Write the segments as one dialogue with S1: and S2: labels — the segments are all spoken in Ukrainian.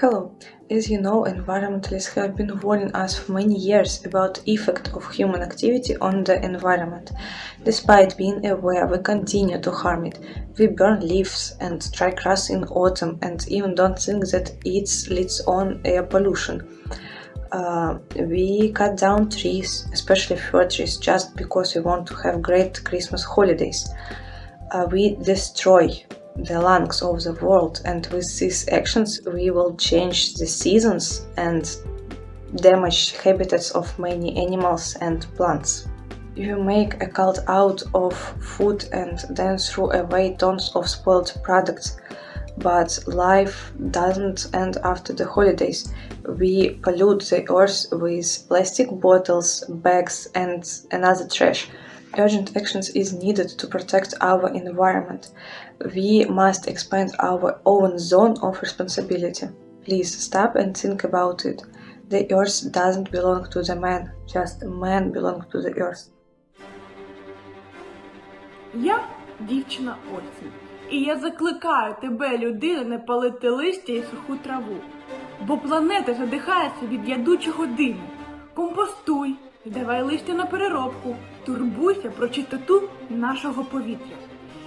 S1: Hello. As you know, environmentalists have been warning us for many years about effect of human activity on the environment. Despite being aware, we continue to harm it. We burn leaves and dry grass in autumn, and even don't think that it leads on air pollution. Uh, we cut down trees, especially fir trees, just because we want to have great Christmas holidays. Uh, we destroy the lungs of the world, and with these actions, we will change the seasons and damage habitats of many animals and plants. You make a cult out of food and then throw away tons of spoiled products. But life doesn't end after the holidays. We pollute the earth with plastic bottles, bags, and another trash. Urgent actions is needed to protect our environment. We must expand our own zone of responsibility. Please stop and think about it. The earth doesn't belong to the man, just man belong to the earth.
S2: Я дівчина осінь. І я закликаю тебе, людина, не палити листя і суху траву. Бо планета задихається від ядучого диму. Компостуй, давай листя на переробку, турбуйся про чистоту нашого повітря.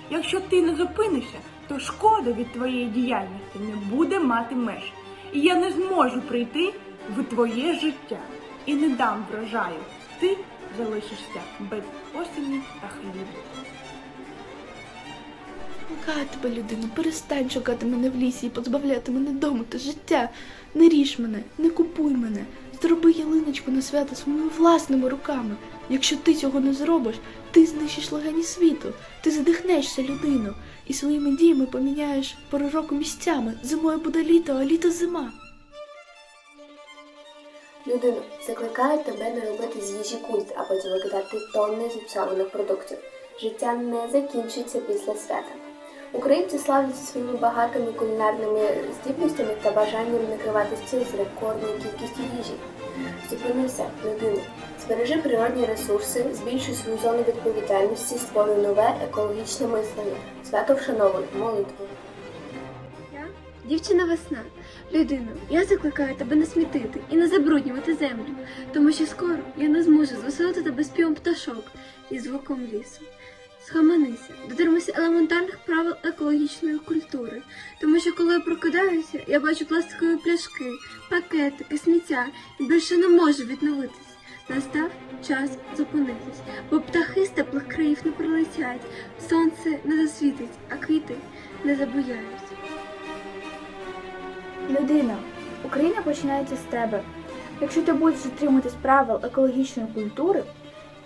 S2: Якщо ти не зупинишся, то шкода від твоєї діяльності не буде мати меж. І я не зможу прийти в твоє життя і не дам врожаю. Ти залишишся без осені та хлібу.
S3: Благаю тебе, людину, перестань шукати мене в лісі і позбавляти мене дому та життя. Не ріж мене, не купуй мене. Зроби ялиночку на свято своїми власними руками. Якщо ти цього не зробиш, ти знищиш легені світу, ти задихнешся, людину, і своїми діями поміняєш пори року місцями. Зимою буде літо, а літо зима.
S4: Людину, закликаю тебе не робити з їжі культ, а потім викидати тонни зіпсованих продуктів. Життя не закінчується після свята. Українці славляться своїми багатими кулінарними здібностями та бажанням накривати стіл з рекордною кількістю їжі. Зупинися, людину. Збережи природні ресурси, збільшуй свою зону відповідальності, створюй нове екологічне мислення. Свято вшановуй молитвою.
S5: Я дівчина весна. Людину, я закликаю тебе не смітити і не забруднювати землю, тому що скоро я не зможу звеселити тебе співом пташок і звуком лісу. Схаменися, дотримуйся елементарних правил екологічної культури, тому що коли я прокидаюся, я бачу пластикові пляшки, пакетики, сміття і більше не можу відновитись. Настав час зупинитись, бо птахи з теплих країв не прилетять, сонце не засвітить, а квіти не забуяють.
S6: Людина, Україна починається з тебе. Якщо ти будеш дотримуватись правил екологічної культури,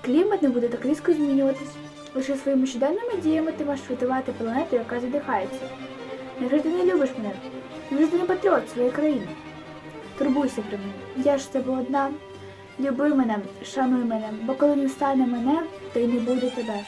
S6: клімат не буде так різко змінюватись. Лише своїми щоденними діями ти можеш врятувати планету, яка задихається. Невже ти не любиш мене, невже ти не патріот своєї країни? Турбуйся про мене. Я ж тебе одна. Люби мене, шануй мене, бо коли не стане мене, то й не буде тебе.